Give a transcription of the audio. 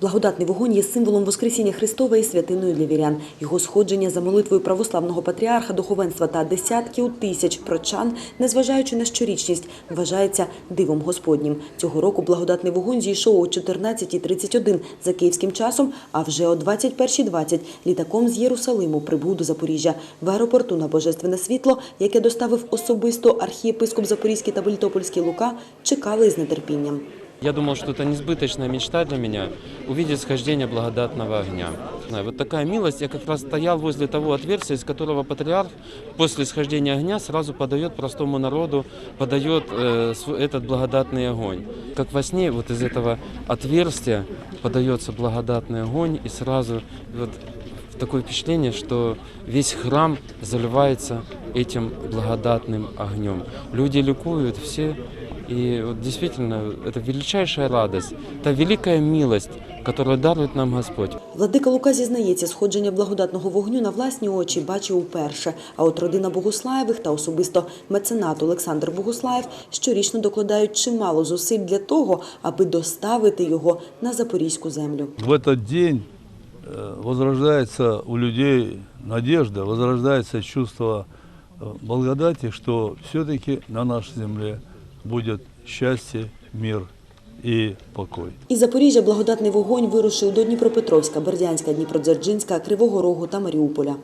Благодатний вогонь є символом Воскресіння Христова і святиною для вірян. Його сходження за молитвою православного патріарха, духовенства та десятків тисяч прочан, незважаючи на щорічність, вважається дивом Господнім. Цього року благодатний вогонь зійшов о 14.31 за київським часом, а вже о 21.20 літаком з Єрусалиму прибув до Запоріжжя. В аеропорту на Божественне світло, яке доставив особисто архієпископ Запорізький та Мелітопольський Лука, чекали з нетерпінням. Я думал, что это несбыточная мечта для меня увидеть схождение благодатного огня. Вот такая милость, я как раз стоял возле того отверстия, из которого патриарх после схождения огня сразу подает простому народу, подает э, этот благодатный огонь. Как во сне вот из этого отверстия подается благодатный огонь и сразу вот такое впечатление, что весь храм заливается этим благодатным огнем. Люди ликуют все, и вот действительно это величайшая радость, это великая милость, которую дарует нам Господь. Владика Лука зізнається, сходження благодатного вогню на власні очі бачив уперше. А от родина Богуслаєвих та особисто меценат Олександр Богуслаєв щорічно докладають чимало зусиль для того, аби доставити його на запорізьку землю. В этот день э, возрождается у людей надежда, возрождается чувство э, благодати, что все-таки на нашей земле будет щастя, мир і покой. Із Запоріжжя благодатний вогонь вирушив до Дніпропетровська, Бердянська, Дніпродзержинська, Кривого Рогу та Маріуполя.